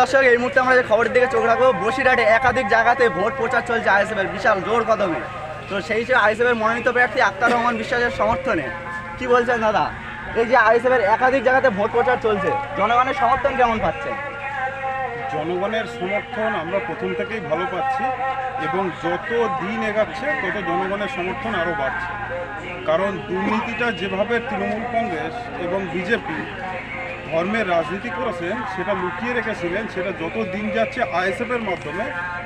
দর্শক, এই মুহূর্তে আমরা যে খবরের দিকে চোখ রাখব, বসিরহাটে একাধিক জায়গাতে ভোট প্রচার চলছে আইএসএফের বিশাল জোর কদমে। তো সেই হিসেবে আইএসএফের মনোনীত প্রার্থী আক্তার রহমান বিশ্বাসের সমর্থনে। কি বলছেন দাদা? এই যে আইএসএফের একাধিক জায়গাতে ভোট প্রচার চলছে, জনগণের সমর্থন কেমন পাচ্ছেন? জনগণের সমর্থন আমরা প্রথম থেকেই ভালো পাচ্ছি এবং যত দিন এগাচ্ছে, তত জনগণের সমর্থন আরও বাড়ছে। কারণ দুর্নীতিটা যেভাবে তৃণমূল কংগ্রেস এবং বিজেপি ধর্মের রাজনীতি করেছেন, সেটা লুকিয়ে রেখেছিলেন, সেটা যত দিন যাচ্ছে আইএসএফের মাধ্যমে,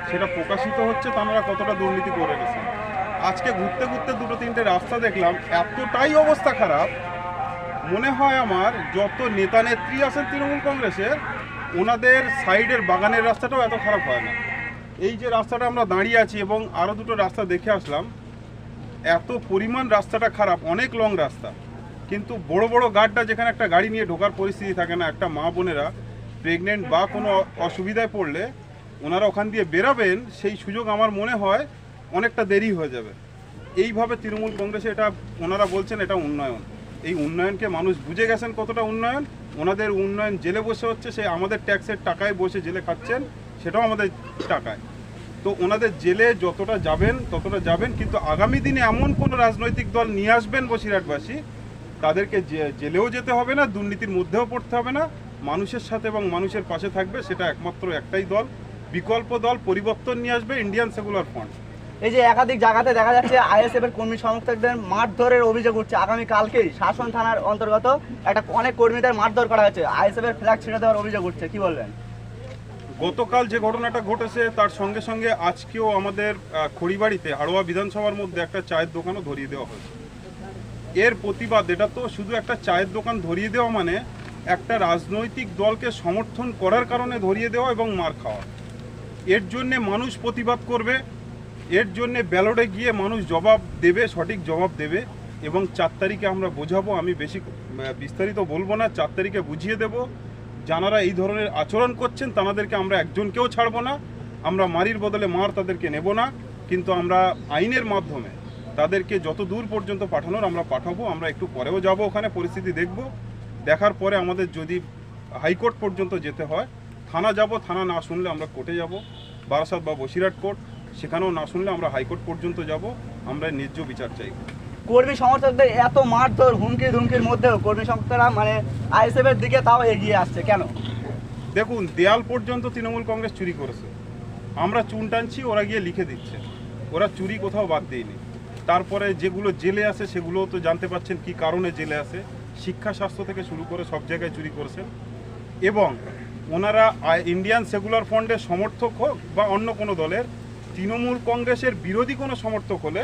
সেটা প্রকাশিত হচ্ছে, তারা কতটা দুর্নীতি করে গেছেন। আজকে ঘুরতে ঘুরতে দুটো তিনটে রাস্তা দেখলাম, এতটাই অবস্থা খারাপ। মনে হয় আমার যত নেতা নেত্রী আছেন তৃণমূল কংগ্রেসের, ওনাদের সাইডের বাগানের রাস্তাটাও এত খারাপ হয় না। এই যে রাস্তাটা আমরা দাঁড়িয়ে আছি এবং আরও দুটো রাস্তা দেখে আসলাম, এত পরিমাণ রাস্তাটা খারাপ, অনেক লং রাস্তা। কিন্তু বড় বড় গাড়টা যেখানে একটা গাড়ি নিয়ে ঢোকার পরিস্থিতি থাকে না, একটা মা বোনেরা প্রেগনেন্ট বা কোনো অসুবিধায় পড়লে ওনারা ওখান দিয়ে বেরাবেন, সেই সুযোগ আমার মনে হয় অনেকটা দেরি হয়ে যাবে। এইভাবে তৃণমূল কংগ্রেসে এটা ওনারা বলছেন এটা উন্নয়ন। এই উন্নয়নকে মানুষ বুঝে গেছেন কতটা উন্নয়ন, ওনাদের উন্নয়ন জেলে বসে হচ্ছে, সে আমাদের ট্যাক্সের টাকায় বসে জেলে খাচ্ছেন, সেটাও আমাদের টাকায়। তো ওনাদের জেলে যতটা যাবেন, ততটা যাবেন, কিন্তু আগামী দিনে এমন কোনো রাজনৈতিক দল নিয়ে আসবেন বসিরহাটবাসী তাদেরকে জেলেও যেতে হবে না দুর্নীতির মধ্যেও পড়তে হবে না। মানুষের সাথে এবং মানুষের পাশে থাকবে সেটা একমাত্র একটাই দল। বিকল্প দল পরিবর্তন নিয়ে আসবে ইন্ডিয়ান সেকুলার ফ্রন্ট এই যে একাধিক জায়গাতে দেখা যাচ্ছে আইএসএফ এর কর্মী সমর্থকদের মারধরের অভিযোগ উঠছে। আগামী কালকেই শাসন থানার অন্তর্গত একটা অনেক কর্মীদের মারধর করা হয়েছে। আইএসএফ এর ফ্ল্যাগ ছিঁড়ে দেওয়ার অভিযোগ উঠছে। কি বলবেন? গতকাল যে ঘটনাটা ঘটেছে তার সঙ্গে সঙ্গে আজকেও আমাদের খড়িবাড়িতে হাড়োয়া বিধানসভার মধ্যে একটা চায়ের দোকানও ধরিয়ে দেওয়া হয়েছে। এর প্রতিবাদ, এটা তো শুধু একটা চায়ের দোকান ধরিয়ে দেওয়া মানে একটা রাজনৈতিক দলকে সমর্থন করার কারণে ধরিয়ে দেওয়া এবং মার খাওয়া। এর জন্যে মানুষ প্রতিবাদ করবে, এর জন্যে ব্যালটে গিয়ে মানুষ জবাব দেবে, সঠিক জবাব দেবে এবং চার তারিখে আমরা বোঝাবো, আমি বেশি বিস্তারিত বলব না, চার তারিখে বুঝিয়ে দেব। যারা এই ধরনের আচরণ করছেন, তাদেরকে আমরা একজনকেও ছাড়বো না, আমরা মারির বদলে মার তাদেরকে নেব না, কিন্তু আমরা আইনের মাধ্যমে তাদেরকে যত দূর পর্যন্ত পাঠানোর আমরা পাঠাবো আমরা একটু পরেও যাব ওখানে পরিস্থিতি দেখব। দেখার পরে আমাদের যদি হাইকোর্ট পর্যন্ত যেতে হয় থানা যাব থানা না শুনলে আমরা কোর্টে যাব। বারাসাত বা বসিরহাট কোর্ট সেখানেও না শুনলে আমরা হাইকোর্ট পর্যন্ত যাব আমরা ন্যায্য বিচার চাইব কর্মী সমর্থকদের এত মারধর হুমকি ধুমকির মধ্যেও কর্মী সমর্থকরা মানে আইএসএফ এর দিকে তাও এগিয়ে আসছে কেন? দেখুন দেয়াল পর্যন্ত তৃণমূল কংগ্রেস চুরি করেছে। আমরা চুন টানছি ওরা গিয়ে লিখে দিচ্ছে। ওরা চুরি কোথাও বাদ দেয়নি। তারপরে যেগুলো জেলে আছে সেগুলো তো জানতে পাচ্ছেন কি কারণে জেলে আছে। শিক্ষা স্বাস্থ্য থেকে শুরু করে সব জায়গায় চুরি করেছেন। এবং ওনারা ইন্ডিয়ান সেকুলার ফ্রন্টের সমর্থক হোক বা অন্য কোনো দলের, তৃণমূল কংগ্রেসের বিরোধী কোনো সমর্থক হলে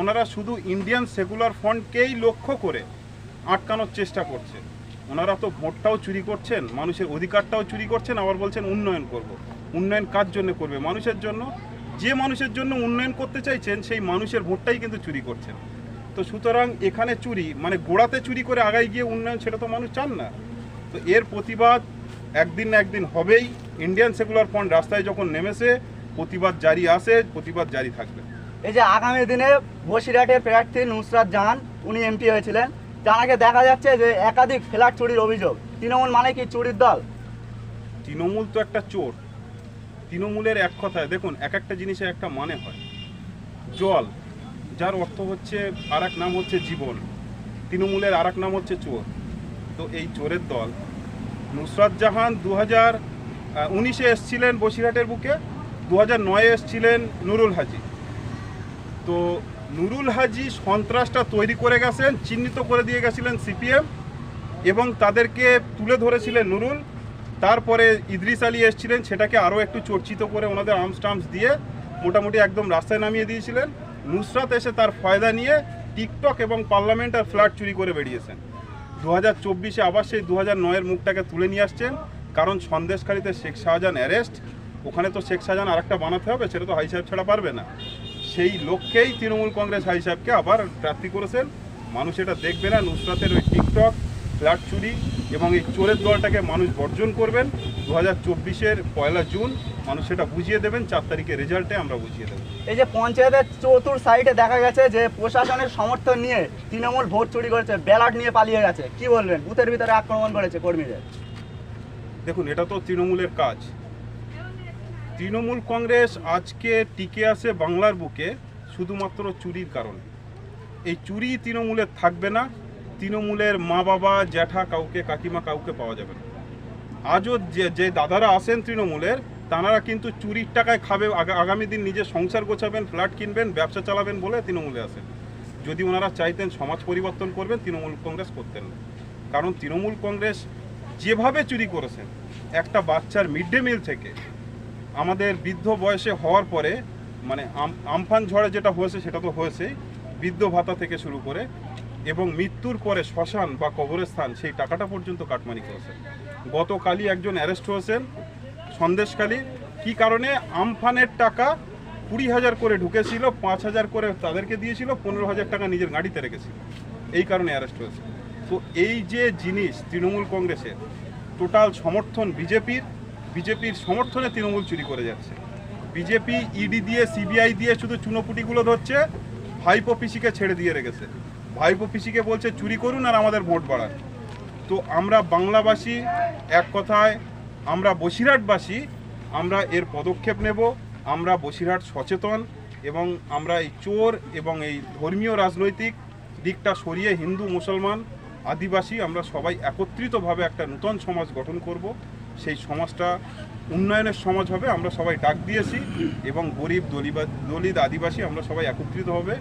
ওনারা শুধু ইন্ডিয়ান সেকুলার ফ্রন্টকেই লক্ষ্য করে আটকানোর চেষ্টা করছে ওনারা তো ভোটটাও চুরি করছেন, মানুষের অধিকারটাও চুরি করছেন, আবার বলছেন উন্নয়ন করব। উন্নয়ন কার জন্য করবে? মানুষের জন্য যে মানুষের জন্য উন্নয়ন করতে চাইছেন সেই মানুষের ভোটটাই কিন্তু চুরি করছেন তো সুতরাং এখানে চুরি মানে গোড়াতে চুরি করে আগায় গিয়ে উন্নয়ন সেটা তো মানুষ চান না। তো এর প্রতিবাদ একদিন না একদিন হবেই। ইন্ডিয়ান সেকুলার ফ্রন্ট রাস্তায় যখন নেমেছে প্রতিবাদ জারি আসে প্রতিবাদ জারি থাকবে। এই যে আগামী দিনে বসিরহাটের প্রার্থী নুসরাত জাহান উনি এমপি হয়েছিলেন। জানাকে দেখা যাচ্ছে যে একাধিক ফ্ল্যাট চুরির অভিযোগ। তৃণমূল মানে কি? চুরির দল। তৃণমূল তো একটা চোর। তৃণমূলের এক কথায়, দেখুন, এক একটা জিনিসের একটা মানে হয়। জল, যার অর্থ হচ্ছে আর নাম হচ্ছে জীবন, তৃণমূলের আর নাম হচ্ছে চোর। তো এই চোরের দল, নুসরাত জাহান দু হাজার উনিশে এসছিলেন বসিরহাটের বুকে দু হাজার নয়ে এসছিলেন নুরুল হাজি। তো নুরুল হাজি সন্ত্রাসটা তৈরি করে গেছেন, চিহ্নিত করে দিয়ে গেছিলেন সিপিএম, এবং তাদেরকে তুলে ধরেছিলেন নুরুল। তারপরে ইদ্রিস আলী এসেছিলেন, সেটাকে আরও একটু চর্চিত করে ওনাদের আর্মস টার্মস দিয়ে মোটামুটি একদম রাস্তায় নামিয়ে দিয়েছিলেন। নুসরাত এসে তার ফয়দা নিয়ে টিকটক এবং পার্লামেন্ট আর ফ্ল্যাট চুরি করে বেরিয়েছেন। দু হাজার চব্বিশে আবার সেই দু হাজার নয়ের মুখটাকে তুলে নিয়ে আসছেন, কারণ সন্দেশকারীতে শেখ শাহজাহান অ্যারেস্ট ওখানে তো শেখ শাহজাহান আরেকটা বানাতে হবে, সেটা তো হাই সাহেব ছাড়া পারবে না। সেই লক্ষ্যেই তৃণমূল কংগ্রেস হাই সাহেবকে আবার প্রার্থী করেছেন। মানুষ এটা দেখবে না, নুসরাতের ওই টিকটক ফ্ল্যাট চুরি এবং এই চোরের দলটাকে মানুষ বর্জন করবেন। দু হাজার চব্বিশের পয়লা জুন মানুষ সেটা বুঝিয়ে দেবেন চার তারিখের রেজাল্টে আমরা বুঝিয়ে দেবো। এই যে পঞ্চায়েতের চতুর সাইডে দেখা গেছে যে প্রশাসনের সমর্থন নিয়ে তৃণমূল ভোট চুরি করেছে ব্যালট নিয়ে পালিয়ে গেছে। কি বলবেন? বুথের ভিতরে আক্রমণ করেছে কর্মীদের। দেখুন এটা তো তৃণমূলের কাজ। তৃণমূল কংগ্রেস আজকে টিকে আছে বাংলার বুকে শুধুমাত্র চুরির কারণে। এই চুরি তৃণমূলের থাকবে না তৃণমূলের মা বাবা জ্যাঠা কাউকে, কাকিমা কাউকে পাওয়া যাবে না। আজও যে যে দাদারা আসেন তৃণমূলের, তাঁরা কিন্তু চুরির টাকায় খাবে আগামী দিন নিজে সংসার গোছাবেন, ফ্ল্যাট কিনবেন, ব্যবসা চালাবেন বলে তৃণমূলে আসেন। যদি ওনারা চাইতেন সমাজ পরিবর্তন করবেন, তৃণমূল কংগ্রেস করতেন না। কারণ তৃণমূল কংগ্রেস যেভাবে চুরি করেছেন, একটা বাচ্চার মিড ডে মিল থেকে, আমাদের বৃদ্ধ বয়সে হওয়ার পরে মানে আম- আমফান ঝড়ে যেটা হয়েছে, সেটা তো হয়েছেই, বৃদ্ধ ভাতা থেকে শুরু করে এবং মৃত্যুর পরে শ্মশান বা কবরস্থান সেই টাকাটা পর্যন্ত কাটমানি করেছেন গতকালই একজন অ্যারেস্ট হয়েছেন। সন্দেশকালী কি কারণে? আমফানের টাকা কুড়ি হাজার করে ঢুকেছিল, পাঁচ হাজার করে তাদেরকে দিয়েছিল, পনেরো হাজার টাকা নিজের গাড়িতে রেখেছিল। এই কারণে অ্যারেস্ট হয়েছে। তো এই যে জিনিস তৃণমূল কংগ্রেসের, টোটাল সমর্থন বিজেপির বিজেপির সমর্থনে তৃণমূল চুরি করে যাচ্ছে। বিজেপি, ইডি দিয়ে, সিবিআই দিয়ে শুধু চুনোপুটিগুলো ধরছে, ভাইপো পিসিকে ছেড়ে দিয়ে রেখেছে। ভাইপো পিসিকে বলছে, চুরি করুন আর আমাদের ভোট বাড়ান। তো আমরা বাংলাবাসী এক কথায়, আমরা বসিরহাটবাসী, আমরা এর পদক্ষেপ নেব, আমরা বসিরহাট সচেতন এবং আমরা এই চোর এবং এই ধর্মীয় রাজনৈতিক দিকটা সরিয়ে হিন্দু, মুসলমান, আদিবাসী, আমরা সবাই একত্রিতভাবে একটা নূতন সমাজ গঠন করব। সেই সমাজটা উন্নয়নের সমাজ হবে, আমরা সবাই ডাক দিয়েছি এবং গরিব দলিবা দলিত, আদিবাসী, আমরা সবাই একত্রিত হবে।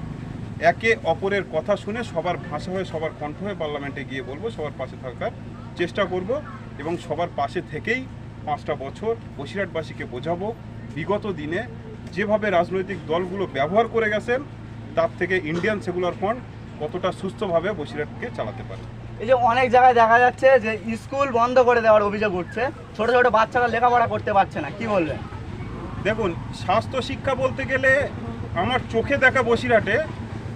একে অপরের কথা শুনে সবার ভাষা হয়ে সবার কণ্ঠ হয়ে পার্লামেন্টে গিয়ে বলব সবার পাশে থাকার চেষ্টা করব এবং সবার পাশে থেকেই পাঁচটা বছর বসিরহাটবাসীকে বোঝাবো। বিগত দিনে যেভাবে রাজনৈতিক দলগুলো ব্যবহার করে গেছেন তার থেকে ইন্ডিয়ান সেকুলার ফ্রন্ট কতটা সুস্থভাবে বসিরহাটকে চালাতে পারে। এই যে অনেক জায়গায় দেখা যাচ্ছে যে স্কুল বন্ধ করে দেওয়ার অভিযোগ উঠছে ছোট ছোট বাচ্চারা লেখাপড়া করতে পারছে না কি বলবেন? দেখুন স্বাস্থ্য শিক্ষা বলতে গেলে আমার চোখে দেখা বসিরহাটে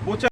못 잡.